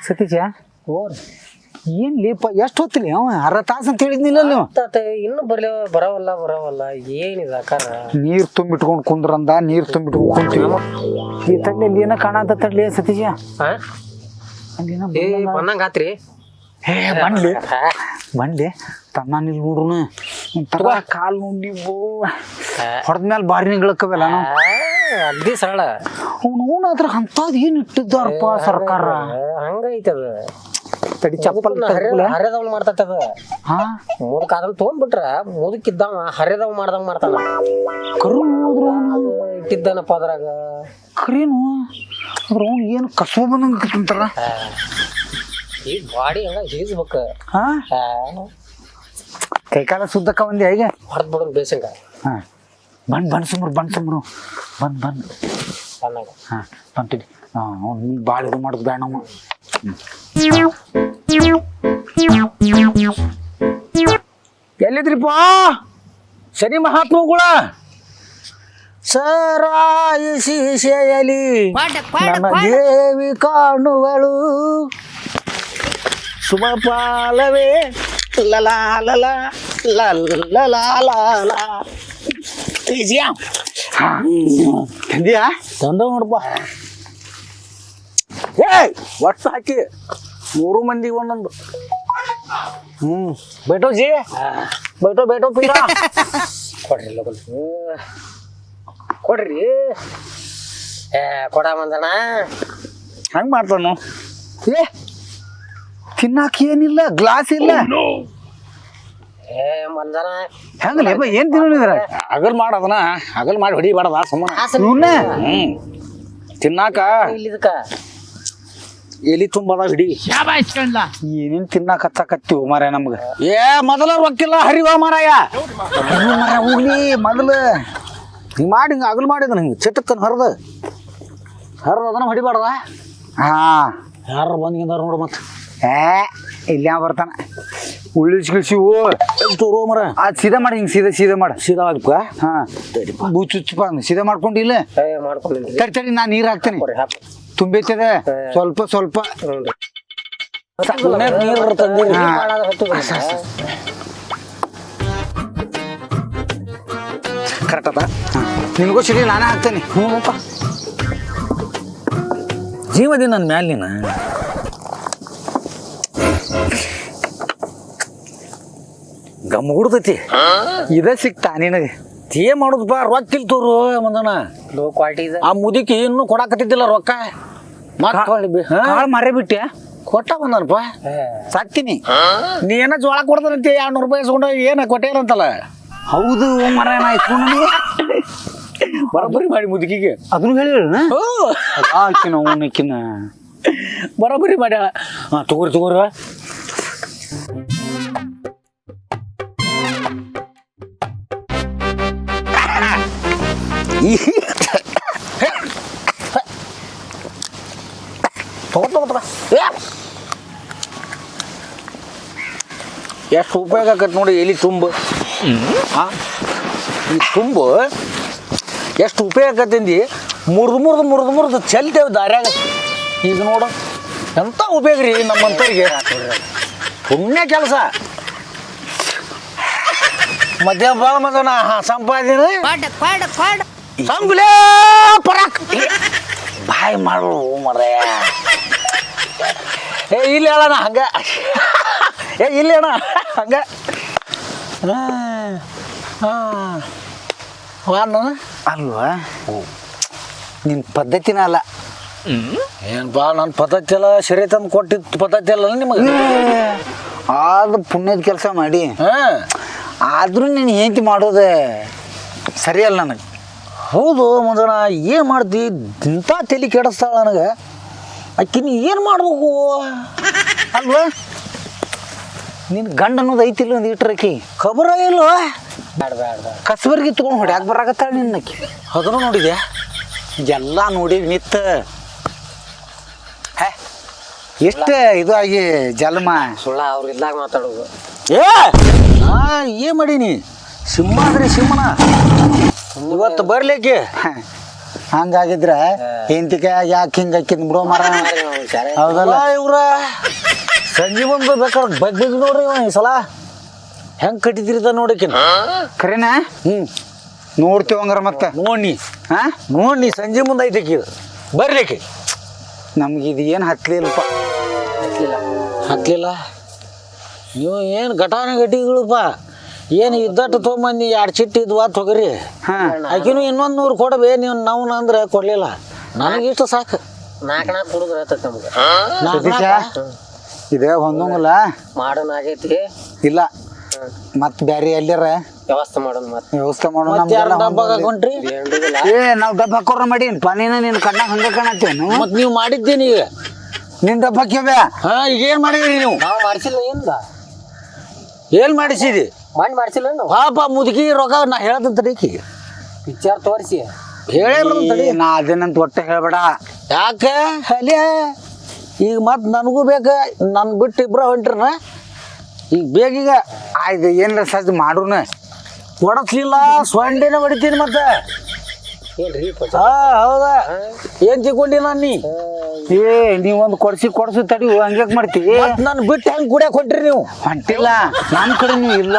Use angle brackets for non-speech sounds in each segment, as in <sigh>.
Satish? Or ಏನ್ ಲೀಪ ಎಷ್ಟು ಹೊತ್ತಿಲಿ? ಅವ ಅರ್ಧ ತಾಸು ಅಂತ ಹೇಳಿದ್ನಿಲ್ಲ ನೀವು. ತಾತ ಇನ್ನು ಬರ್ಲಿ ಬರವಲ್ಲ ಬರವಲ್ಲ ಏನಿದೆ ಅಕ್ಕಾರ ನೀರ್ ತುಂಬಿಟ್ಕೊಂಡು ಕುಂದ್ರಂದ ನೀರ್ ತುಂಬಿಟ್ಕೊಂಡು ಕುಂತೀವಿ. ಈ ತಡ್ಲಿ ಅಲ್ಲಿ ಏನೋ ಕಾಣತ್ತ ತಡ್ಲಿ ಸತೀಶ? ಹಾ ಅಲ್ಲಿ ಏನೋ ಏ ಬಂದಂಗ- ಬಂದಂಗ ಆತ್ರಿ. ಏ ಬಂಡ್ಲಿ ಬಂಡ್ಲಿ ತನ್ನ ನಿಲ್ ನೋಡ್ರುನು ಒಂಥರ ಕಾಲ್ ನೋಡಿ ಹೊಡೆದ್ಮೇಲೆ ಬಾರಿ ನಿಂಗಳಕ್ಕವೆಲ್ಲ ನಾವು ಅಗ್ದಿ ಸರಳ. ಅವ್ನು ಅದ್ರ ಅಂತದ್ ಏನ್ ಇಟ್ಟಿದ್ದಾರಪ್ಪ ಸರ್ಕಾರ? ಹಂಗೈತೆ ಅದು. ತಡಿ ಚಪ್ಪಲ್. ಹರಿದವ್ ಹಾ? ಮುದಕ್ ಅದನ್ನ ತಗೊಂಡ್ಬಿಟ್ರ ಮುದಕ್ಕಿದ್ದಾವ ಹರಿದವ್ ಮಾಡ್ದಂಗ ಮಾಡ್ತಾನ. ಕರು ಇಟ್ಟಿದ್ದಾನಪ್ಪ ಅದ್ರಾಗ. ಕರೇನು? ಅದ್ರ ಅವ್ನು ಏನು ಕಸಬ ಬಂದಂಗ ತಿಂತಾರ ಈ ಬಾಡಿ ಹಂಗ ಹೀಸ್ಬೇಕ ಹಾ? ಕೈಕಾಲ ಸುದ್ದಕ್ಕ ಒಂದಿ ಹೇಗೆ ಹೊರದ್ ಬಿಡೋದು ಬೇಸಂಗ ಹಾ. ಬಂದ್ ಬಂದ್ ಸುಮ್ರು ಬಂದ್ ಸುಮ್ರು. ಬಂದ್ ಬಂದ್. ಬಂದಾಗ ಹಾ ಬಂತಿಡಿ ಹಾ ಅವ್ನು ಭಾಳ ಇದು ಮಾಡೋದು ಬೇಡ ನಾವು ಎಲ್ಲಿದ್ರಿಪ್ಪ? ಶನಿ ಮಹಾತ್ಮಗಳ ಸರಾಯಿಸಿ ಶೆಯಲಿ. ನಮ್ಮ ದೇವಿ ಕಾಣುವಳು. ಶುಭ ಪಾಲವೇ ಲಲಾ ಲಲಾ ಲಲಾ ತಂದಿಯಾ ತಂದ ನೋಡಪ್ಪ ಏಯ್ ಒಟ್ಟು ಹಾಕಿ ಮೂರು ಮಂದಿಗೆ ಒಂದೊಂದು. ಹ್ಮ್. ಬೇಟೋ ಜಿ. ಬೇಟೋ ಬೇಟೋ ಪೀರ. <laughs> ಕೊಡ್ರಿ ಲೋಕಲ್. ಕೊಡ್ರಿ. ಏ ಕೊಡ ಮಂದಣ ಹಂಗೆ ಮಾಡ್ತಾನು? ಏ ತಿನ್ನಾಕ ಏನಿಲ್ಲ ಗ್ಲಾಸ್ ಇಲ್ಲ. ಏ ಮಂದನ ಹೆಂಗಲೇಪ ಏನ್ ತಿನ್ನೋದ್ರ ಹಗಲ್ ಅದನ್ನ ಹಗಲ್ ಮಾಡಿ ಹೊಡಿಬಾರ್ದ ಸುಮ್ಮನೆ. ಇವನ್ನ ಹ್ಮ್. ತಿನ್ನಾಕ? ಇಲ್ಲಿದಕ್ಕ ಎಲಿ ತುಂಬದ ಹಿಡಿ. ಏನೇನ್ ತಿನ್ನಾಕ ಹಚ್ಚಕತ್ತೀವಿ ಮಾರ ನಮ್ಗ. ಏ ಮೊದಲ ರೊಕ್ಕಿಲ್ಲ ಹರಿವ ಮಾರಾಯ. ಮಾರ್ರೆ, ಹೋಗ್ಲಿ ಮೊದಲು. ಹಿಂಗೆ ಮಾಡಿ ಹಿಂಗೆ ಅಗಲ್ ಮಾಡಿದ ಹಿಂಗೆ ಚಿಟ್ಟಕ್ಕನ್ ಹರಿದ. ಹರಿದ ಅದನ್ನ ಹೊಡಿಬಾರ್ದ ಹಾ. ಯಾರ ಬಂದ್ಗಿಂದಾರ ನೋಡು ಮತ್ತೆ. ಏ ಇಲ್ಲ ಬರ್ತಾನ. ಉಳ್ಳಿಸ್ ಓ. ತೋರೋ ಮರ. ಅದು ಸೀದಾ ಮಾಡಿ ಹಿಂಗೆ ಸೀದಾ ಸೀದಾ ಮಾಡ. ಸೀದಾ ಆಗ್ಬೇಕ? ಹಾ. ಬೂಚುಚ್ಚಪ್ಪ ಸೀದಾ ಮಾಡ್ಕೊಂಡಿಲ್ಲ ಏ ಮಾಡ್ಕೊಂಡು ತಡಿ ತಡಿ ನಾನು ನೀರ್ ಹಾಕ್ತೇನೆ. ಹಾಕ್. ಸ್ವಲ್ಪ ಸ್ವಲ್ಪ. ನೀರು ತಂದಿರಿ. ಕರೆಕ್ಟ್ ಅದ? ನಿನಗೂ ಸರಿ ನಾನೇ ಹಾಕ್ತೇನೆ. ಹ್ಞೂಪ್ಪ ಜೀವದಿ ನನ್ನ ಮ್ಯಾಲ ನೀನು? ಗಮ್ ಹುಡ್ದೈತಿ. ಇದ ಸಿಕ್ತಾ ನಿನಗೆ. ಏನ್ ಮಾಡುದಪ್ಪ ರೊಕ್ಕ ಇಲ್ ತೋರು ಮಂದನ ಲೋ ಕ್ವಾಲಿಟಿ ಇದೆ. ಆ ಮುದುಕಿ ಇನ್ನೂ ಕೊಡಾಕತ್ತಿದ್ದಿಲ್ಲ ರೊಕ್ಕ. ಕಾಳು ಮರೆ ಬಿಟ್ಟೆ. ಕೊಟ್ಟ ಬಂದನಪ್ಪ. ಸಾಕ್ತೀನಿ. ನೀ ಏನ ಜೋಳ ಕೊಡ್ತಾನಂತೆ ಎರಡ್ನೂರು ರೂಪಾಯಿ ಇಸ್ಕೊಂಡು ಏನ ಕೊಟ್ಟೇನಂತಲ್ಲ ಹೌದು ಮರ ನಾ ನನಗೆ ಬರೋಬ್ಬರಿ ಮಾಡಿ ಮುದುಕಿಗೆ. ಅದನ್ನು ಬರಬರಿ ಆಕಿನ ಬರೋಬ್ಬರಿ ಮಾಡ್ಯಾಳ. ಹಾಂ ತಗೋರಿ ತಗೋರಿ. ತಗೋ ತಗೋ ತಗೋ ಏ! ಎಷ್ಟು ಉಪಯೋಗ ಆಕತ್ ನೋಡಿ ಎಲಿ ತುಂಬು. ಹಾ ಈ ತುಂಬು ಎಷ್ಟು ಉಪಯೋಗ ಆಕತ್ತಂದಿ ಮುರಿದು ಮುರಿದು ಮುರಿದು ಮುರಿದು ಚೆಲ್ತೇವೆ ದಾರ್ಯಾಗ. ಈಗ ನೋಡು ಎಂಥ ಉಪಯೋಗ ರೀ ನಮ್ಮಂಥವ್ರಿಗೆ ಪುಣ್ಯ ಕೆಲಸ. ಮಧ್ಯ ಭಾಳ ಮದನ ಸಂಪಾದನೆ. ಸಂಬಲೇ ಪರಾಕ್. ಬಾಯ್ ಮಾಡು ಮರಯ ಏ ಇಲ್ಲಿ ಹೇಳಣ ಹಂಗೆ. ಏ ಇಲ್ಲಿ ಅಣ್ಣ ಹಂಗೆ. ಹಾಂ. ಅಲ್ವಾ? ನಿನ್ನ ಪದ್ಧತಿನ ಅಲ್ಲ. ಏನು ಬಾ ನನ್ನ ಪದ್ಧತಿ ಅಲ್ಲ ಸರಿ ತಂದು ಕೊಟ್ಟಿದ್ದು ಪದ್ಧತಿ ಅಲ್ಲ ನಿಮಗೆ? ಆದ್ರೆ ಪುಣ್ಯದ ಕೆಲಸ ಮಾಡಿ. ಹಾಂ. ಆದರೂ ನೀನು ಹೆಂಡತಿ ಮಾಡೋದೆ ಸರಿಯಲ್ಲ ನನಗೆ. ಹೌದು ಮುಂದಣ ಏನು ಮಾಡ್ತಿ ಇಂಥ ತಲೆ ಕೆಡಿಸ್ತಾಳ ನನಗೆ. ಆಕಿನ ಏನು ಮಾಡ್ಬೇಕು? ಅಲ್ವಾ? ನಿನ್ನ ಗಂಡ ಅನ್ನೋದು ಐತಿಲ್ಲ ಒಂದು ಇಟ್ರಕಿ ಖಬರ ಇಲ್ವಾ ಬೇಡ ಬೇಡ ಬೇಡ ಕಸಬರ್ಗಿ ತೊಗೊಂಡು ಹೊಡ್ಯಾಕೆ ಬರಾಕತ್ತಾಳ ನಿನ್ನಕಿ ಅದನ್ನು ನೋಡಿದೆ ಎಲ್ಲ ನೋಡಿ ನಿತ್ತ ಹೇ ಎಷ್ಟು ಇದು ಆಗಿ ಜಲ್ಮ. ಸುಳ್ಳ ಅವ್ರು ಇದ್ದಾಗ ಮಾತಾಡೋದು. ಏ ಏ ಏನು ಮಾಡೀನಿ? ಸಿಂಹ ಅಂದ್ರೆ ಸಿಂಹನ. ಇವತ್ತು ಬರ್ಲಿಕ್ಕೆ ಹಂಗಾಗಿದ್ರೆ ಹೆಂತಿಕ ಯಾಕೆ ಹಿಂಗ ಹಾಕಿದ್ ಬಿಡೋ ಮರ ಹೌದಲ್ಲ? ಇವ್ರ. ಸಂಜೆ ಬಂದು ಬೇಕಾದ್ರೆ ಬಗ್ಗಿದ್ ಬಗ್ ನೋಡ್ರಿ ಇವ ಈ ಸಲ. ಹೆಂಗ್ ನೋಡಿ ನೋಡಕಿನ? ಖರೇನಾ ಹ್ಮ್. ನೋಡ್ತೀವಿ ಹಂಗಾರ ಮತ್ತೆ. ನೋಡಿ ಹಾ? ನೋಡಿ ಸಂಜೆ ಮುಂದೆ ಐತಕಿ ಇದು. ಬರ್ಲಿಕ್ಕೆ ನಮ್ಗೆ ಇದು ಏನು ಹತ್ಲಿಲ್ಲಪ್ಪ. ಹತ್ಲಿಲ್ಲ. ನೀವು ಏನು ಘಟಾನೆ ಗಟ್ಟಿಗಳಪ್ಪ ಏನು ಇದ್ದಟ್ಟು ತೊಗೊಂಬಂದು ಎರಡು ಚಿಟ್ಟಿ ಇದ್ವಾ ತೊಗರಿ ಹಾ. ಆಕಿನೂ ಇನ್ನೊಂದು ನೂರು ಕೊಡಬೇ ನೀವು ನಾವು ಅಂದ್ರೆ ಕೊಡಲಿಲ್ಲ. ನನಗಿಷ್ಟು ಸಾಕು. ನಾಲ್ಕು ನಾಲ್ಕು ಕುಡಿದ್ರೆ ಆತೈತೆ ನಮ್ಗೆ. ನಾಲ್ಕು ಸತೀಶ ಇದೇ ಹೊಂದಂಗಿಲ್ಲ. ಮಾಡೋಣ ಆಗೈತಿ. ಇಲ್ಲ. ಮತ್ ಬ್ಯಾರೆ ಎಲ್ಲಾರ? ವ್ಯವಸ್ಥೆ ಮಾಡೋಣ ಮತ್ತೆ. ವ್ಯವಸ್ಥೆ ಮಾಡೋಣ ಮತ್ತೆ ಯಾರು ಡಬ್ಬ ಹಾಕೊಂಡ್ರಿ? ಏ ನಾವ್ ಡಬ್ಬ ಹಾಕೋರ ಮಾಡೀನಿ. ಪಾನಿನ ನಿನ್ ಕಣ್ಣ ಹಂಗ ಕಾಣತ್ತೇನು? ಮತ್ತೆ ನೀವು ಮಾಡಿದ್ದೀನಿ ಈಗ. ನಿನ್ ಡಬ್ಬ ಹಾಕ್ಯವ್ಯಾ? ಹಾ ಈಗ ಏನು ಮಾಡಿದ್ರಿ ನೀವು? ನಾವು ಮಾಡಿಸಿಲ್ಲ ಏನ್ದ? ಏನ್ ಮಾಡಿಸಿದಿ? ಮಾಡಿ ಮಾಡಿಸಿಲ್ಲ ಪಾಪ ಮುದುಕಿ ರೊಕ್ಕ ನಾ ಹೇಳ್ದಂತ ತಡೀಕಿ ಪಿಕ್ಚರ್ ತೋರಿಸಿ. ಹೇಳಿಲ್ಲ ತಡಿ ನಾ. ಅದೇನಂತ ಒಟ್ಟೆ ಹೇಳ್ಬೇಡ. ಯಾಕೆ? ಅಲ್ಲೇ ಈಗ ಮತ್ತೆ ನನಗೂ ಬೇಕ ನನ್ನ ಬಿಟ್ಟು ಇಬ್ರ ಹೊಂಟ್ರನ? ಈಗ ಬೇಗೀಗ ಆಯ್ತು ಏನ್ರ ಸಜ್ಜು ಮಾಡ್ರುನ. ಕೊಡಸ್ಲಿಲ್ಲ ಸೊಂಡಿನ ಹೊಡಿತೀನಿ ಮತ್ತೆ. ಹಾ ಹೌದಾ? ಏನ್ ತಿಕೊಂಡಿ ನಾನು ನೀ? ಏ ನೀವ್ ಒಂದ್ ಕೊಡ್ಸಿ ಕೊಡ್ಸಿ ತಡಿ ಹಂಗ್ಯಾಕ್ ಮಾಡ್ತಿ? ನಾನು ಬಿಟ್ಟು ಹೆಂಗ್ ಗುಡ್ಯಾ ಹೊಂಟ್ರಿ ನೀವು? ಹೊಂಟಿಲ್ಲ ನನ್ ಕಡೆ ನೀವು ಇಲ್ಲ.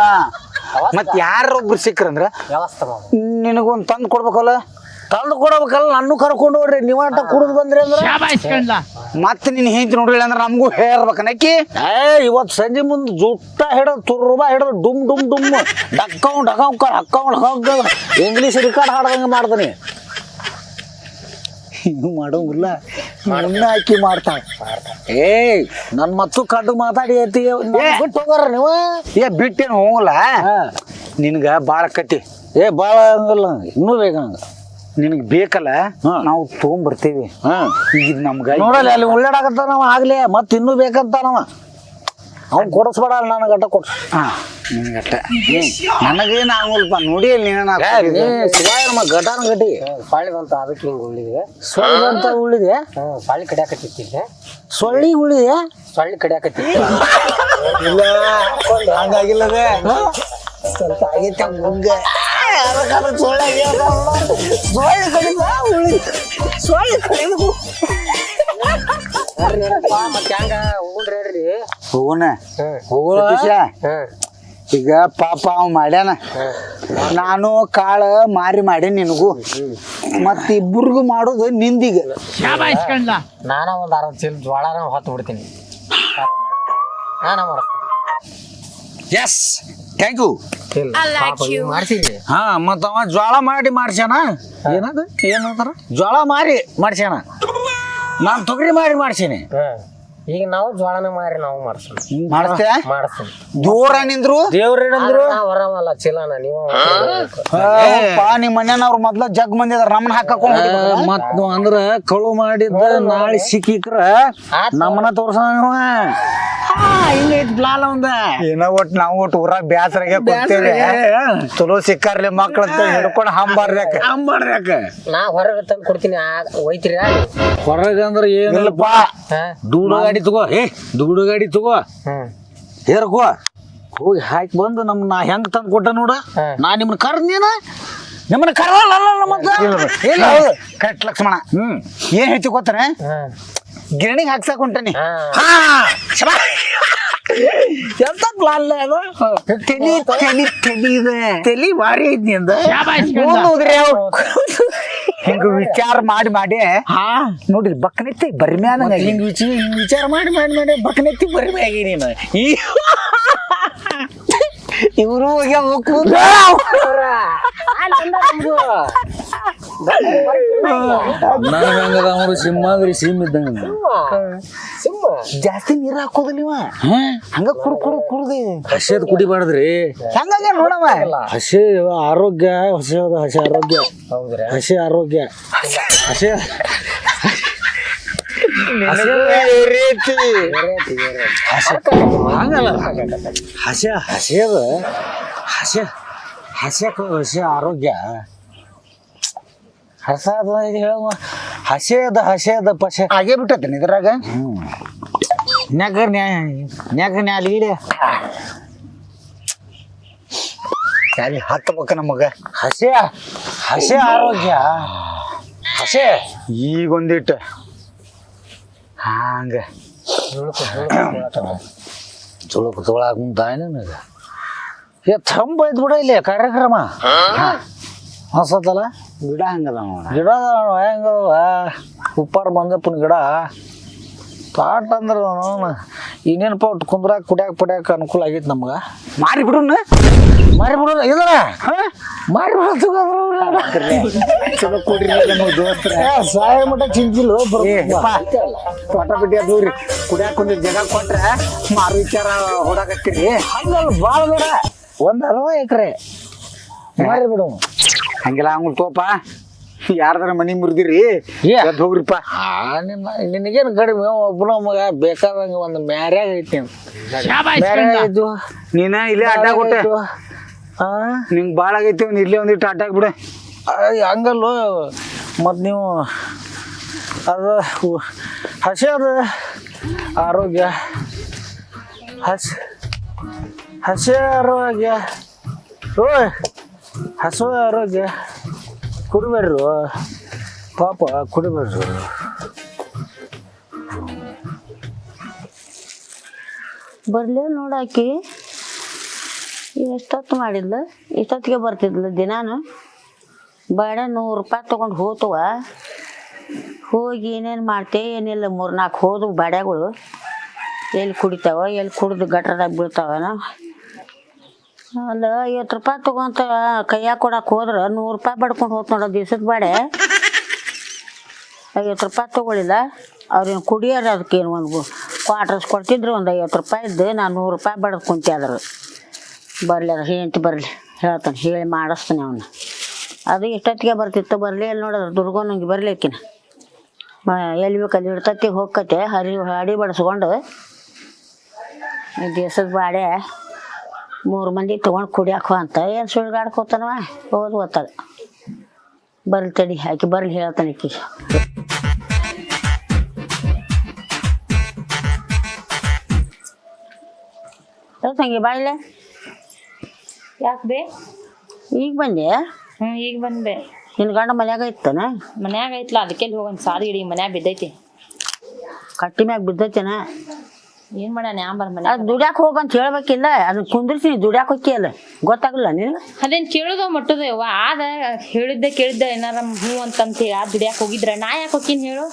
ಮತ್ ಯಾರೊಬ್ರು ಒಬ್ರು ವ್ಯವಸ್ಥೆ ಮಾಡು. ನಿನಗೊಂದ್ ತಂದ್ ಕೊಡ್ಬೇಕಲ್ಲ? ತಂದು ಕೊಡಬೇಕಲ್ಲ ನನ್ನ ಕರ್ಕೊಂಡು ಹೋಗ್ರಿ. ನೀವಾಟ ಕುಡಿದು ಬಂದ್ರಿ ಅಂದ್ರೆ? ಮತ್ ನಿನ್ ಹೆಂಡತಿ ನೋಡಿಲ್ಲ ಅಂದ್ರೆ ನಮಗೂ ಹೇರ್ಬೇಕ ನಕ್ಕಿ ಏ ಇವತ್ತು ಸಂಜೆ ಮುಂದೆ ಜುಟ್ಟ ಹಿಡಿದು ತುರ್ಬಾ ಹಿಡಿದು ಡುಮ್ ಡುಮ್ ಡುಮ್ ಡಕ್ಕೌಂಡ್ ಹಕ್ಕೌಂಡ್ ಹಕ್ಕೌಂಡ್ ಹಕ್ಕ ಇಂಗ್ಲೀಷ್ ರೆಕಾರ್ಡ್ ಹಾಡ್ದಂಗೆ ಮಾಡ್ತಾನೆ ಹಿಂಗ್ ಮಾಡೋಂಗಿಲ್ಲ. ಮಣ್ಣ ಹಾಕಿ ಮಾಡ್ತಾಳ. ಏಯ್ ನನ್ನ ಮತ್ತು ಕಡ್ಡು ಮಾತಾಡಿ ಐತಿ ಬಿಟ್ಟು ಹೋಗರ ನೀವು? ಏ ಬಿಟ್ಟೇನು ಹೋಗಲ್ಲ. ನಿನಗ ಬಾಳ ಕಟ್ಟಿ. ಏ ಭಾಳ ಹಂಗಲ್ಲ. ಇನ್ನೂ ಬೇಕು ನಂಗೆ ನಿನಗ್ ಬೇಕಲ್ಲ. ನಾವು ತೊಗೊಂಬರ್ತೀವಿ. ಹಾಂ. ಈಗ ನಮ್ಗೆ ನೋಡಲ್ಲ ಅಲ್ಲಿ ಉಳ್ಳಾಡಕತ್ತ ನಾವು ಆಗ್ಲೇ ಮತ್ತೆ ಇನ್ನೂ ಬೇಕಂತ ನಾವ ಅವ್ನು ಕೊಡಿಸ್ಬೇಡ ನನಗೆ ಗಟ್ಟ ಕೊಡ್ಸು ಹಾ ನಿನಗಟ್ಟ ನನಗೇನು ಆಗಲ್ಪ ನೋಡಿ ಅಲ್ಲಿ ನೀನ ಶಿವಾಯ ನಮ್ಮ ಗಟಾನ ಗಟ್ಟಿ. ಪಾಳಿ ಬಂತ ಅದಕ್ಕೆ ಹಿಂಗೆ ಉಳಿದಿದೆ ಸೊಳ್ಳಿ ಅಂತ ಉಳಿದೆ ಹ್ಞೂ ಸೊಳ್ಳಿ ಕಡಿಯಾಕತ್ತಿತ್ತಿದ್ದೆ ಸೊಳ್ಳಿ ಉಳಿದೆ ಸೊಳ್ಳಿ ಕಡಿಯಾಕತ್ತಿತ್ತು ಇಲ್ಲ ಹಂಗಾಗಿಲ್ಲದೆ. ಸ್ವಲ್ಪ ಆಗೈತೆ ಮುಂಗ ಸೊಳ್ಳಿ ಕಡಿಮೆ ಉಳಿ ಸೊಳ್ಳಿ ಕಡಿಮೆ ಹೋಗೋಣ ಈಗ ಪಾಪ ಅವ ಮಾಡ್ಯಾನ. ನಾನು ಕಾಳ ಮಾರಿ ಮಾಡಿ ನಿನಗೂ. ಮತ್ತೆ ಇಬ್ಬರಿಗೂ ಮಾಡೋದು ನಿಂದೀಗ. ನಾನ ಒಂದ್ ಅರ್ಧ ಚೀಲ ಜ್ವಾಳನ ಹೊತ್ತು ಬಿಡ್ತೀನಿ. ನಾನ ಮಾಡ್ತೀನಿ ಎಸ್ ಥ್ಯಾಂಕ್ ಯು ಹಾ ಮತ್ತ ಅವ ಜ್ವಾಳ ಮಾಡಿ ಮಾಡ್ಸ್ಯಾನ. ಏನದು? ಏನಂತಾರ ಜ್ವಾಳ ಮಾರಿ ಮಾಡ್ಸ್ಯಾನ. ನಾನು ತೊಗರಿ ಮಾಡಿ ಮಾಡ್ಸೀನಿ ಈಗ ನಾವು ಜ್ವಾಳನ ಮಾರಿ ನಾವು ಮಾಡ್ಸೋಣ. ಮಾಡಿಸ್ತೀನಿ. ದೂರ ನಿಂದ್ರು? ದೇವ್ರೇನಂದ್ರು ಹೊರವಲ್ಲ ಚೀಲನ ನೀವು ಪಾ ನಿಮ್ಮ ಮನ್ಯಾನವ್ರು ಮೊದ್ಲ ಜಗ್ ಮಂದಿ ಅದಾರ ನಮ್ಮನ್ನ ಹಾಕೊಂಡು ಮತ್ ಅಂದ್ರ ಕಳು ಮಾಡಿದ್ದ ನಾಳೆ ಸಿಕ್ಕಿಕ್ರ ನಮ್ಮನ್ನ ತೋರ್ಸವ ಪ್ಲಾನ್ ಅವಂದ. ಏನೋ ಒಟ್ ನಾವು ಒಟ್ಟು ಊರಾಗ ಬ್ಯಾಸರಾಗೆ ಕೊಡ್ತೇವೆ ಚಲೋ ಸಿಕ್ಕಾರ್ಲಿ ಮಕ್ಳ ಹಿಡ್ಕೊಂಡು ಹಂಬಾರ್ಯಾಕ ಅಂಬಾಡ್ರಿ ಯಾಕ ನಾ ಹೊರಗೆ ತಂದು ಕೊಡ್ತೀನಿ ಆ- ಹೊರಗೆ ಹೊರಗಂದ್ರ ಏನಿಲ್ಲಪ್ಪ ದೂಡು ಗಾಡಿ ತಗೋ ಏ ದೂಡು ಗಾಡಿ ತಗೋ. ಹೇರ್ಕೋ ಹೋಗಿ. ಹಾಕಿ ಬಂದು ನಮ್ ನಾ ಹೆಂಗ್ ತಂದು ಕೊಟ್ಟ ನೋಡ. ನಾ ನಿಮ್ಮನ್ನ ಕರ್ದೇನ ನೀನ? ನಿಮ್ಮನ್ನ ಕರಲ್ಲ ಮತ್ತ ಇಲ್ಲ ಕರೆಕ್ಟ್ ಲಕ್ಷ್ಮಣ. ಹ್ಮ್. ಏನ್ ಹೆಚ್ಚು ಗೊತ್ತಾನೆ? ಗಿರಣಿಗೆ ಹಾಕ್ಸಕ್ ಹೊಂಟನಿ. ಹಾ. ಶಬಾ. ಎಂತ ಪ್ಲಾನ್ ಅದು? ತಲಿ ತಲಿ ತಲಿ ಇದೆ. ತಲಿ ಭಾರಿ ಐತಿ ನಿಂದ ಹಿಂಗ ವಿಚಾರ ಮಾಡಿ ಮಾಡಿ. ಹಾ. ನೋಡ್ರಿ ಬಕ್ನೆತ್ತಿ ಬರ್ಮ್ಯಾನ ಹಿಂಗ್ ವಿಚಾರ ವಿಚಾರ ಮಾಡಿ ಮಾಡಿ ಮಾಡಿ ಬಕ್ನೆತ್ತಿ ಬರ್ಮೆ ಆಗಿ ನೀನು. ಈ ಇವರು ಹೋಗ್ಯಾವ ಕೂದ್ಲ. ಸಿಂಹ ಸಿಂಹಾದ್ರಿ ಸಿಮ್ ಇದ್ದಂಗ ಜಾಸ್ತಿ ನೀರ್ ಹಾಕೋದಿಲ್ಲ ಇವ. ಹಂಗ ಕುಡ್ ಕುಡ್ ಕುಡ್ದು. ಹಸೆದ್ ಕುಡಿಬಾರ್ದ್ರಿ. ಹಂಗ ನೋಡವ? ಹಸಿ ಆರೋಗ್ಯ ಹಸಿ ಅದ ಹಸೆ ಆರೋಗ್ಯ. ಹಸೆ ಆರೋಗ್ಯ. ಹಸೆ ಹಂಗಲ್ಲ ಹಸೆ ಹಸೆದ ಹಸೆ ಹಸೆಕ ಹಸೆ ಆರೋಗ್ಯ. ಹಸ ಹೇಳುವ ಹಸೆ ಅದ ಹಸೆ ಅದ ಪಸೆ. ಆಗೇ ಬಿಟ್ಟೈತೆ ಇದ್ರಾಗ? ನ್ಯಾಯ ನ್ಯಾಕ ನ್ಯಾಲಿಗಿಡೆ ಸರಿ ಹತ್ತಬೇಕು ನಮಗ. ಹಸೆ ಹಸಿ ಆರೋಗ್ಯ. ಹಸೆ. ಈಗ ಒಂದಿಟ್ಟು ಹಂಗ. ಚಲೋ ಮುಂದ ನನಗೆ? ಏ ತಂಬ ಐತ್ ಬಿಡ ಇಲ್ಲಿ ಕಾರ್ಯಕ್ರಮ. ಹೊಸತಲ್ಲ? ಗಿಡ ಹಂಗದ ಗಿಡ ಹೆಂಗದವ ಉಪ್ಪಾರ ಬಂದಪ್ಪನ ಗಿಡ. ತಾಟ್ ಅಂದ್ರೆ ಇನ್ನೇನಪ್ಪ ಒಟ್ಟು ಕುಂದ್ರಾಕ ಕುಡ್ಯಾಕ ಪಡ್ಯಾಕ ಅನುಕೂಲ ಆಗೈತೆ ನಮ್ಗೆ. ಮಾರಿ ಬಿಡುನ? ಮಾರಿ ಬಿಡೋಣ ಇದರ? ಮಾರಿ ಚಲೋ ಕೊಡ್ರಿ ನಮಗೆ ದೋಸ್ತ್ರ. ಸಹಾಯ ಮಟ್ಟ ಚಿಂತಿಲ್ಲ ತೋಟ ಬಿಟ್ಟಿ ಕುಡಿಯಾಕ ಒಂದು ಜಗ ಕೊಟ್ರೆ ಮಾರು ವಿಚಾರ ಹೊಡಾಕತ್ತೀರಿ. ಹಂಗಲ್ಲ ಭಾಳ ಬೇಡ. ಒಂದು ಎಕರೆ. ಮಾರಿ ಬಿಡು. ಹಂಗೆಲ್ಲ ಹಂಗ ತೋಪ. ಯಾರ್ದಾರ ಮನಿ ಮುರಿದಿರಿ. ಏ. ಎದ್ದು ಹೋಗ್ರಿಪ್ಪ. ಆ ನಿನ್ನ ನಿನಗೇನು ಕಡಿಮೆ? ಒಬ್ಬನ ಮಗ ಬೇಕಾದಂಗೆ ಒಂದು ಮ್ಯಾರ್ಯಾಗ ಐತಿ. ಮ್ಯಾರ್ಯಾಗ ಇದ್ದು ನೀನ ಇಲ್ಲೇ ಅಡ್ಡ ಕೊಟ್ಟೆ? ನಿಂಗೆ ಭಾಳ ಆಗೈತಿ ಅವ್ನು ಇಲ್ಲೇ ಒಂದಿಟ್ಟು ಅಡ್ಡ ಬಿಡ ಅಯ್ ಹಂಗಲ್ಲ. ಮತ್ತು ನೀವು ಅದು ಹು- ಹಸಿ ಅದು. ಆರೋಗ್ಯ. ಹಸಿ ಹಸಿ ಆರೋಗ್ಯ. ಓಯ್ ಹಸು ಆರೋಗ್ಯ. ಕುಡಿಬೇಡ್ರಿ ಪಾಪ ಕುಡಿಬೇಡ್ರಿ. ಬರ್ಲೇ ನೋಡಾಕಿ ಎಷ್ಟೊತ್ತು ಮಾಡಿದ್ಲು? ಇಷ್ಟೊತ್ತಿಗೆ ಬರ್ತಿದ್ಲು ದಿನಾನು. ಬೇಡ, ನೂರು ರೂಪಾಯಿ ತೊಗೊಂಡು ಹೋತವ ಹೋಗಿ ಏನೇನು ಮಾಡ್ತೇ, ಏನಿಲ್ಲ ಮೂರು ನಾಲ್ಕು ಹೋದವು ಬಾಡ್ಯಾಗಳು. ಎಲ್ಲಿ ಕುಡಿತಾವ ಎಲ್ಲಿ ಕುಡಿದು ಗಟ್ರದಾಗ ಬೀಳ್ತಾವನ. ಅಲ್ಲ, ಐವತ್ತು ರೂಪಾಯಿ ತೊಗೊಂತ ಕೈಯಾಗ ಕೊಡಕ್ಕೆ ಹೋದ್ರೆ ನೂರು ರೂಪಾಯಿ ಬಡ್ಕೊಂಡು ಹೋತ್ ನೋಡೋ ದಿವ್ಸದ ಬಾಡೆ. ಐವತ್ತು ರೂಪಾಯಿ ತೊಗೊಳಿಲ್ಲ. ಅವ್ರೇನು ಕುಡಿಯೋರು ಅದಕ್ಕೇನು ಒಂದು ಕ್ವಾರ್ಟರ್ಸ್ ಕೊಡ್ತಿದ್ರು, ಒಂದು ಐವತ್ತು ರೂಪಾಯಿ ಇದ್ದು, ನಾನು ನೂರು ರೂಪಾಯಿ ಬಡ್ದು ಕುಂತೆ ಅದ್ರ ಬರಲಿ ಅದು ಹೆಂಡ್ತಿ ಬರಲಿ. ಹೇಳ್ತಾನೆ, ಹೇಳಿ ಮಾಡಿಸ್ತಾನೆ ಅವನು. ಅದು ಇಷ್ಟೊತ್ತಿಗೆ ಬರ್ತಿತ್ತು, ಬರಲಿ ಅಲ್ಲಿ ನೋಡೋದು ದುರ್ಗೋನಂಗೆ ಬರ್ಲಿಕ್ಕಿನ ಎಲ್ಲಿ ಬೇಕು ಅಲ್ಲಿ ಇಡ್ತತಿ ಹೋಗ್ಕತೆ ಹರಿ, ಅಡಿ ಬಡಿಸ್ಕೊಂಡು ದೇಶದ ಬಾಡೆ ಮೂರು ಮಂದಿ ತೊಗೊಂಡು ಕುಡಿಯಾಕೋ ಅಂತ. ಏನು ಸುಳ್ಗಾಡ್ಕೋತಾನವ ಹೋದ್ ಗೊತ್ತಾಗ ಬರ್ಲಿ ತಡಿ, ಆಕೆ ಬರ್ಲಿ ಹೇಳ್ತಾನೆ ಆಕಿ. ತಂಗಿ ಬಾಯಿಲೆ. ಯಾಕೆ ಬೇ? ಈಗ ಬಂದೆ. ಹ್ಞೂ ಈಗ ಬಂದೆ. ನಿನ್ನ ಗಂಡ ಮನ್ಯಾಗ ಇತ್ತನ? ಮನ್ಯಾಗ ಐತ್ಲ ಅದಕ್ಕೆ ಹೋಗೋಣ ಸಾರಿ ಹಿಡಿ ಮನ್ಯಾಗ ಬಿದ್ದೈತಿ. ಕಟ್ಟಿ ಮ್ಯಾಗ ಬಿದ್ದೈತೆನ? ಏನ್ ಮಾಡ ನ್ಯಾಂಬರ್ ಮನೆ ಅದು ದುಡ್ಯಾಕ ಹೋಗಂತ ಹೇಳ್ಬೇಕಿಲ್ಲ ಅದನ್ನ ದುಡ್ಯಾಕ ಅಲ್ಲ ಗೊತ್ತಾಗಲ್ಲ ನೀನು ಅದೇನ್ ಕೇಳೋದು ಮಟ್ಟದ ಯವ್ವ ಆದ ಹೇಳಿದ್ದೆ ಕೇಳಿದ್ದೆ ಏನಾರ ಹ್ಞೂ ಅಂತಂತ ಹೇಳಿ ಆ ದುಡಿಯಾಕ ಹೋಗಿದ್ರ ನಾ ಯಾಕೆ ಹೋಗಿನ್ ಹೇಳು?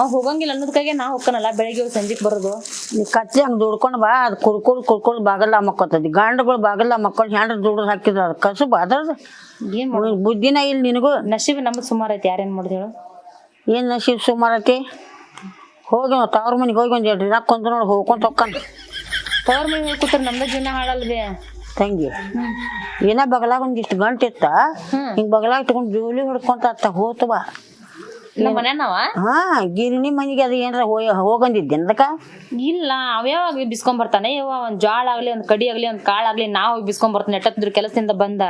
ಅವ್ ಹೋಗಂಗಿಲ್ಲ ಅನ್ನೋದಕ್ಕಾಗೆ ನಾ ಹೋಗ್ಕನಲ್ಲ ಬೆಳಗ್ಗೆ ಸಂಜೆಗೆ ಬರೋದು. ನೀ ಕಚ್ಚಿ ಹಂಗೆ ದುಡ್ಕೊಂಡು ಬಾ ಅದು ಕುಡ್ಕೊಂಡು ಕುಡ್ಕೊಂಡು ಬಾಗಲ್ಲ ಮಕ್ಕೊತದಿ ಗಂಡುಗಳು ಬಾಗಲ್ಲ ಮಕ್ಕಳು ಹೆಂಡ್ರ ದುಡ್ದು ಹಾಕಿದ್ರು ಅದು ಕಸುಬು ಅದ್ರದ್ದು ಏನ್ ಬುದ್ಧಿನ ಇಲ್ಲ ನಿನಗೂ. ನಶೀಬ್ ನಮ್ಮದು ಸುಮಾರು ಐತಿ ಯಾರೇನ್ ಏನು ಹೇಳು? ಏನು ನಸೀಬ್ ಸುಮಾರತಿ ಹೋಗಿ ತವ್ರ ಮನೆಗೆ ಹೋಗಿ ಒಂದು ಎರಡು ದಿನ ಕೊಂದು ನೋಡಿ ಹೋಗ್ಕೊಂತ ಹೊಕ್ಕನ್ ತವ್ರ ಮನೆ ಹೋಗಿ ಕೂತ್ರ ನಮ್ದ ಜೀವನ ಹಾಳಲ್ವೇ? ಬೇ ತಂಗಿ ಏನ ಬಗಲಾಗ ಒಂದಿಷ್ಟು ಗಂಟೆ ಇತ್ತ? ಹಿಂಗೆ ಬಗಲಾಗ ತಗೊಂಡು ಜೋಲಿ ಹೊಡ್ಕೊಂತ ಅತ್ತ ಹೋತವ ನಮ್ಮ ಹಾ ಗಿರಣಿ ಮನೆಗೆ ಅದು ಏನಾರ ಹೋಗಂದಿದ್ದೆ ಅದಕ್ಕೆ? ಇಲ್ಲ ಅವ್ಯಾವಾಗ ಬಿಸ್ಕೊಂಡ್ ಬರ್ತಾನೆ? ಯವ್ವ ಒಂದ್ ಜಾಳ ಆಗ್ಲಿ ಒಂದ್ ಕಡಿ ಆಗ್ಲಿ ಒಂದ್ ಕಾಳ ಆಗ್ಲಿ ನಾ ಹೋಗಿ ಬಿಸ್ಕೊಂಡ್ ಬರ್ತಾನೆ ಎಟ್ಟತ್ತಿದ್ರು ಕೆಲಸದಿಂದ ಬಂದ.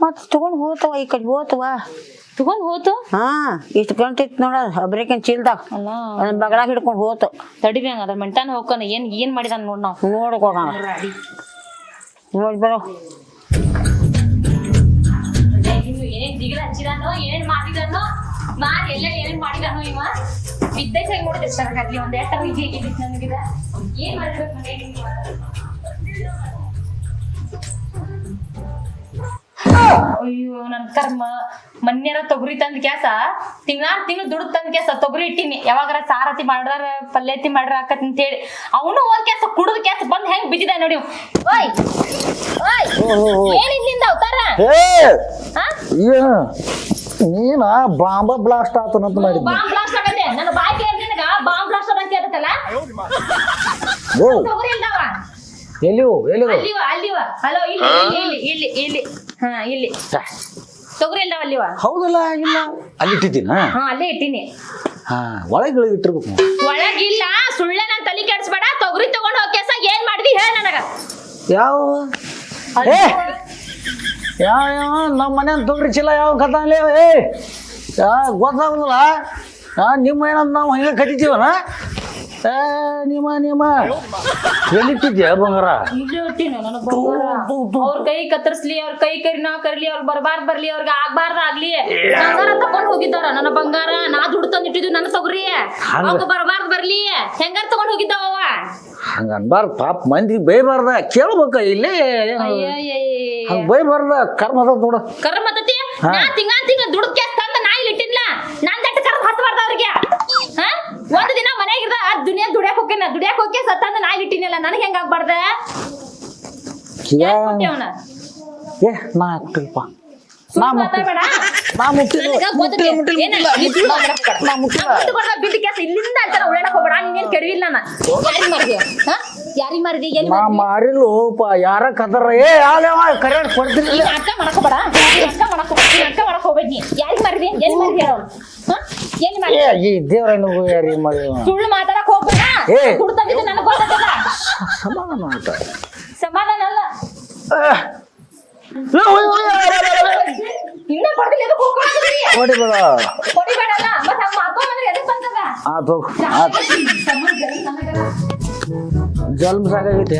ಮತ್ತೆ ತಗೊಂಡ್ ಹೋತವ ಈ ಕಡೆ ಹೋತವ ತಗೊಂಡ್ ಹೋತು? ಹಾ ಇಷ್ಟ ಗಂಟೆ ಇತ್ತು ನೋಡ ಒಬ್ರೇಕನ್ ಚೀಲ್ದಾಗ. ಅಲ್ಲ. ಅದನ್ನ ಬಗಲಾಗ ಹಿಡ್ಕೊಂಡು ಹೋತು. ತಡಿಬೇಂಗ ಅದ್ರ ಮೆಂಟಾನ ಹೋಗ್ತಾನ ಏನ್ ಏನ್ ಮಾಡಿದಾನ ನೋಡ್ ನಾವು? ನೋಡಕ್ ಹೋಗೋಣ ನೋಡಿ ಬರೋ. ಏನೇನ್ ದಿಗಿಲ ಹಚ್ಚಿದಾನೋ ಏನೇನ್ ಮಾಡಿದಾನೋ? ಮಾರ್ ಎಲ್ಲ ಏನೇನ್ ಮಾಡಿದಾನೋ ಇವ. ಬಿದ್ದೈತೆ ನೋಡಿದೆ ಸರ್ಕಾಗ್ಲಿ ಒಂದ್ ಎಟ್ಟ ಇದೆ ಬಿದ್ದು ನನಗಿದ ಏನ್ ಮಾಡ್ಬೇಕು ಮನೆಗೆ ಇವ? ಅಯ್ಯೋ ನನ್ ಕರ್ಮ. ಮನ್ಯಾರ ತೊಗರಿ ತಂದ ಕ್ಯಾಸ ತಿಂಗಳ ತಿಂಗಳು ದುಡ್ಡು ತಂದ ಕ್ಯಾಸ ತೊಗರಿ ಇಟ್ಟಿನಿ. ಯಾವಾಗಾರ ಸಾರತಿ ಮಾಡ್ರ ಪಲ್ಯತಿ ಮಾಡ್ರ ಆಕತ್ ಅಂತ ಹೇಳಿ ಅವನು ಒಂದ್ ಕ್ಯಾಸ ಕುಡಿದ ಕ್ಯಾಸ ಬಂದ್ ಹೆಂಗ್ ಬಿದ್ದಿದ ನೋಡಿ. ಓಯ್ ಓಯ್ ಏನ್ ಇಲ್ಲಿಂದ ಅವತಾರ? ನೀನ ಬಾಂಬ ಬ್ಲಾಸ್ಟ್ ಆತನಂತ ಮಾಡಿದ್ದೆ ಬಾಂಬ್ ಬ್ಲಾಸ್ಟ್ ಆಗತ್ತೆ. ನನ್ನ ಬಾಯಿ ಕೇಳಿ ನಿನಗ ಬಾಂಬ್ ಬ್ಲಾಸ್ಟ್ ಅಂತ ಕೇಳ್ತಲ್ಲ ಓ. ತೊಗರಿ ಇಲ್ಲವ ಎಲ್ಲಿವು ಎಲ್ಲಿವು ಅಲ್ಲಿವ ಅಲ್ಲಿವ ಹಲೋ ಇಲ್ಲಿ ಇಲ್ಲಿ ಇಲ್ಲಿ ಇಲ್ಲಿ ಹಾ ಇಲ್ಲಿ. ತೊಗರಿ ಇಲ್ಲವ ಅಲ್ಲಿವ ಹೌದಲ್ಲ ಇಲ್ಲ. ಅಲ್ಲಿ ಇಟ್ಟಿದ್ದೀನ? ಹಾ ಅಲ್ಲೇ ಇಟ್ಟಿನಿ. ಹಾ ಒಳಗೆ ಇಟ್ಟಿರ್ಬೇಕು ಒಳಗಿಲ್ಲ ಸುಳ್ಳೆ ನಾನು ತಲೆ ಕೆಡಿಸ್ಬೇಡ. ತೊಗರಿ ತಗೊಂಡು ಹೋಗ್ಯಾಸ ಏನ್ ಮಾಡಿದಿ ಹೇಳ ನನಗ. ಯಾವ? ಏ! ಯಾವ ಯಾವ ನಮ್ಮ ಮನೆ ತೊಗರಿ ಚೀಲ ಯಾವ ಕತ್ತಾನ್ಲೇ ಏ ಯಾ ಗೊತ್ತಾಗುದಿಲ್ಲ. ಹಾ ನಿಮ್ಮ ಏನಂತ ನಾವು ಹಂಗೆ ಕಟ್ಟಿತೀವನ ಏ ನಿಮ್ಮ ನಿಮ್ಮ ಎಲ್ಲಿಟ್ಟಿದ್ಯಾ ಬಂಗಾರ? ಅವ್ರ ಕೈ ಕತ್ತರಿಸ್ಲಿ ಅವ್ರ ಕೈ ಕರಿ ನಾ ಕರ್ಲಿ ಅವ್ರ ಬರ್ಬಾರ್ದ್ ಬರ್ಲಿ ಅವ್ರಿಗೆ ಆಗ್ಬಾರ್ದ್ ಆಗ್ಲಿ. ಬಂಗಾರ ತಕೊಂಡ್ ಹೋಗಿದ್ದಾರ ನನ್ನ ಬಂಗಾರ. ನಾ ದುಡ್ಡು ತಂದಿಟ್ಟಿದ್ದು ನನ್ನ ತೊಗರಿ ಅವ್ಕ ಬರ್ಬಾರ್ದ್ ಬರ್ಲಿ. ಹೆಂಗಾರ ತಗೊಂಡ್ ಹೋಗಿದ್ದಾವ ಹಂಗ ಅನ್ಬಾರ್ದು ಪಾಪ ಮಂದಿ ಬೈಬಾರ್ದ ಕೇಳ್ಬೇಕ ಇಲ್ಲೇ. ಹಂಗ. ಬೈಬಾರ್ದ ಕರ್ಮ ಅದ ನೋಡ. ಕರ್ಮ ಮತ್ತತಿ ನಾ ತಿಂಗಳ ತಿಂಗಳ ದುಡ್ಡು ಕ್ಯಾಸ್ ತಂದ ನಾ ಇಲ್ಲಿ ಇಟ್ಟಿನ್ಲ ನಾನ್ ದಟ್ಟ ಕರ್ಮ ಹತ್ಬಾರ್ದ ಅವ್ರಿಗೆ. ಹಾ? ಒಂದ್ ದಿನ ಮನ್ಯಾಗ ಇರ್ದ ಆ ದುನಿಯಾ ದುಡ್ಯಾಕ್ ಹೋಗ್ಯಾನ. ದುಡ್ಯಾಕ್ ಹೋಗಿ ಸತ್ತಂದ ನಾ ಇಲ್ಲಿ ಇಟ್ಟಿನಲ್ಲ. ನನಗೆ ಹೆಂಗ್ ಆಗ್ಬಾರ್ದ? ಕಿವ್ಯಾ ಯಾಕ್ ಕೊಟ್ಟೆ ಅವ್ನ? ಏ ನಾ ಹಾಕ್ತಿಲ್ಪ. ಸುಮ್ನ್ ಮಾತಾಡ್ಬೇಡ. ನಾ ಮುಟ್ಟಿಲ್ಲ. ನನಗ ಗೊತ್ತೈತಿ. ಏನ? ನೀ ಬಂಗಾರ ಕೊಡ. ನಾ ಮುಟ್ಕೊಡ ಬಿಟ್ಟು ಕೆಲ್ಸ ಇಲ್ಲಿಂದ ಅಂತಾನ ಓಡಾಡಕ್ ಹೋಗ್ಬೇಡ. ನೀನೇನ್ ಕೆಡವಿಲ್ಲ ನಾನು? ಯಾರಿಗ್ ಮಾರಿದೆ? ಹಾ? ಯಾರಿಗ್ ಮಾರಿದೆ? ಎಲ್ಲಿ ನಾ ಯಾರ ಕದರ? ಏ ಯಾವ್ಯಾವ ಕರೆ ಕೊಡ್ತೀನಿ. ನೀನ್ ಅಕ್ಕ ಮಾಡಕ್ ನೀನ್ ಅಕ್ಕ ಮಾಡಕ್ ಹೋಗ್ಬೇಡ. ನೀನ್ ಅಕ್ಕ ಮಾಡಕ್ ಹೋಗ್ಬೇಡ ಯಾರಿಗ್ ಮಾರಿದೆ? ಎಲ್ಲಿ ಮಾರಿದೆ ಹಾ? ಎಲ್ಲಿ ಏ ಈ ದೇವ್ರ ಯಾರಿ ಮಾಡಿ ಸುಳ್ಳು ಮಾತಾಡಕ್ ಹೋಗ್ಬೇಡ. ಏ. ದುಡ್ಡು ತಂದಿದ್ದು ನನಗ್ ಗೊತ್ತಾಗಲ್ಲ ಸಮಾಧಾನ ಆಟ ಸಮಾಧಾನ ಅಲ್ಲ. ಇನ್ನ ಎದಕ್ ಮತ್ತ್ ಹಂಗ್ ಎದಕ್ ಆತು ಆತ್. ಜನ ನನಗಲ್ಲ. ಜಲ್ಮ ಸಾಕಾಗೈತೆ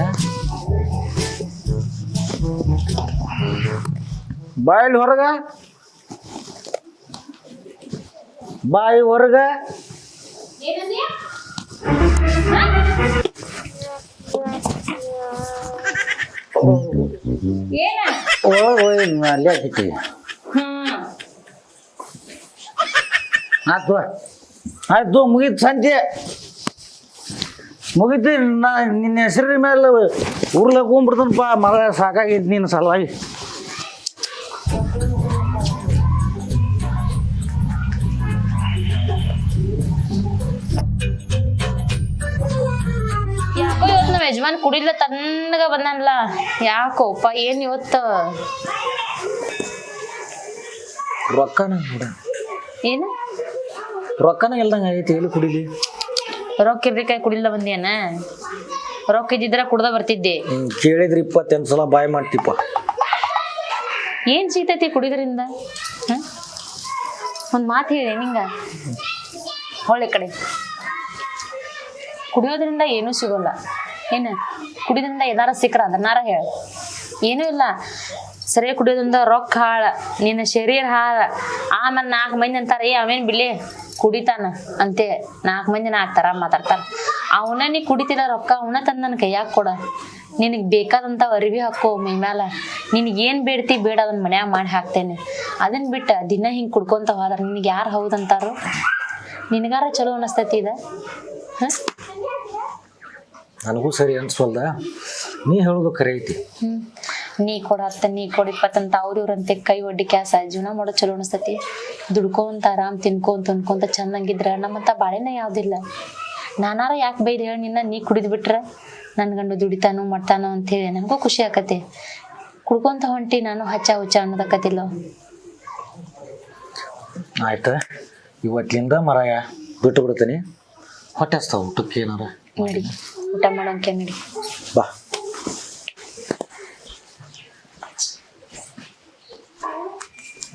ಬಾಯಲ್ಲಿ ಹೊರಗ ಬಾಯಿ ಹೊರಗ ಏನಂದಿ? ಏನ ಒಳಗ ಹೋಗಿ ಅಲ್ಲೇ ಹಾಕಿತಿ ಹ್ಮ್ ಆತು ಆಯ್ತು ಮುಗೀತು ನಾ ನಿನ್ನ ಹೆಸರಿನ ಮೇಲೆ ಊರ್ಲಾಗ ಹೋಗ್ಬಿಡ್ತಾನಪ್ಪ ಮಗ ಸಾಕಾಗೈತಿ ನಿನ್ನ ಸಲುವಾಗಿ. ಯಾಕೋ ಇವತ್ತು ನಮ್ಮ ಯಜಮಾನ್ ಕುಡಿಲ್ಲ ತನ್ನಗ ಬಂದಲ್ಲ ಯಾಕೋಪ್ಪ ಏನ್ ಇವತ್ತು? ರೊಕ್ಕನ ಏನು? ರೊಕ್ಕನ ಇಲ್ದಂಗೆ ಆಗೈತಿ ಎಲ್ಲಿ ಕುಡಿಲಿ? ರೊಕ್ಕ ಇರ್ಬೇಕಾಗಿ ಕುಡಿಲ್ಲ ಬಂದಿಯನ? ರೊಕ್ಕ ಇದ್ದಿದ್ರ ಕುಡ್ದ ಬರ್ತಿದ್ದೆ. ಹ್ಮ್, ಕೇಳಿದ್ರೆ ಇಪ್ಪತ್ತೆಂಟು ಸಲ ಬಾಯ್ ಮಾಡ್ತಿಪ್ಪ. ಏನ್ ಸಿಗ್ತೈತಿ ಕುಡಿದ್ರಿಂದ? ಹ? ಒಂದ್ ಮಾತು ಹೇಳಿ ನಿಂಗ. ಹೊಳೆ ಕಡೆ. ಕುಡಿಯೋದ್ರಿಂದ ಏನೂ ಸಿಗೋಲ್ಲ. ಏನ? ಕುಡಿದ್ರಿಂದ ಏನಾರ ಸಿಕ್ಕ್ರ ಅದನ್ನಾರ ಹೇಳ. ಏನೂ ಇಲ್ಲ. ಸರಿ ಕುಡಿಯೋದ್ರಿಂದ ರೊಕ್ಕ ಹಾಳ ನಿನ್ನ ಶರೀರ ಹಾಳ. ಆಮೇಲೆ ನಾಲ್ಕು ಮಂದಿ ಅಂತಾರೆ ಏ ಅವೇನ್ ಬಿಲ್ಲಿ? ಕುಡಿತಾನ. ಅಂತೆ ನಾಲ್ಕು ಮಂದಿ ನಾಲ್ಕು ಥರ ಮಾತಾಡ್ತಾರ ಅವನ ನೀ ಕುಡಿತಿಲ್ಲ ರೊಕ್ಕ ಅವನ ತಂದು ನನ್ನ ಕೈಯಾಗ ಕೊಡ. ನಿನಗೆ ಬೇಕಾದಂಥ ಅರಿವಿ ಹಾಕೋ ಮೈ ಮ್ಯಾಲ. ನಿನಗೆ ಏನು ಬೇಡ್ತಿ ಬೇಡ ಅದನ್ನ ಮನ್ಯಾಗ ಮಾಡಿ ಹಾಕ್ತೇನೆ. ಅದನ್ನ ಬಿಟ್ಟು ದಿನ ಹಿಂಗೆ ಕುಡ್ಕೊಂತ ಹೋದ್ರೆ ನಿನಗೆ ಯಾರು ಹೌದಂತಾರೋ ನಿನಗಾರ ಚಲೋ ಅನಿಸ್ತೈತಿ ಇದ? ಹಾಂ? ನನಗೂ ಸರಿ ಅನ್ಸೋಲ್ದ ನೀ ಹೇಳೋದು ಕರೆ ಐತಿ. ನೀ ಕೊಡ ನೀ ಕೊಡ ಇಪ್ಪತ್ತಂತ ಅವ್ರ ಇವ್ರಂತೆ ಕೈ ಒಡ್ಡಿ ಕ್ಯಾಸ. ಜೀವನ ಮಾಡೋ ಚಲೋ ಅನಿಸ್ತತಿ. ದುಡ್ಕೊಂತ ಆರಾಮ್ ತಿನ್ಕೊಂತ ಅನ್ಕೊಂತ ಚಂದಂಗಿದ್ರ ನಮ್ಮಂತ ಬಾಳೆನ ಯಾವ್ದಿಲ್ಲ. ನಾನಾರ ಯಾಕೆ ಬೈದ್ ಹೇಳಿ ನಿನ್ನ ನೀ ಕುಡಿದ್ ಬಿಟ್ರ ನನ್ ಗಂಡು ದುಡಿತಾನೋ ಅಂತ ಹೇಳಿ ನನಗೂ ಖುಷಿ ಆಕತಿ. ಕುಡ್ಕೊಂತ ಹೊಂಟಿ ನಾನು ಹಚ್ಚ ಹುಚ್ಚ ಅನ್ನೋದಕ್ಕತಿಲ್ಲ ಆಯ್ತು. ಇವತ್ತಿಂದ ಮರ ಬಿಟ್ಟು ಬಿಡ್ತೀನಿ. ಹೊಟ್ಟೆ ಹಸ್ತಾವ ಊಟಕ್ಕೆ ಏನಾರ ಊಟ ಮಾಡೋಕೆ ನಡಿ. ಬಾ.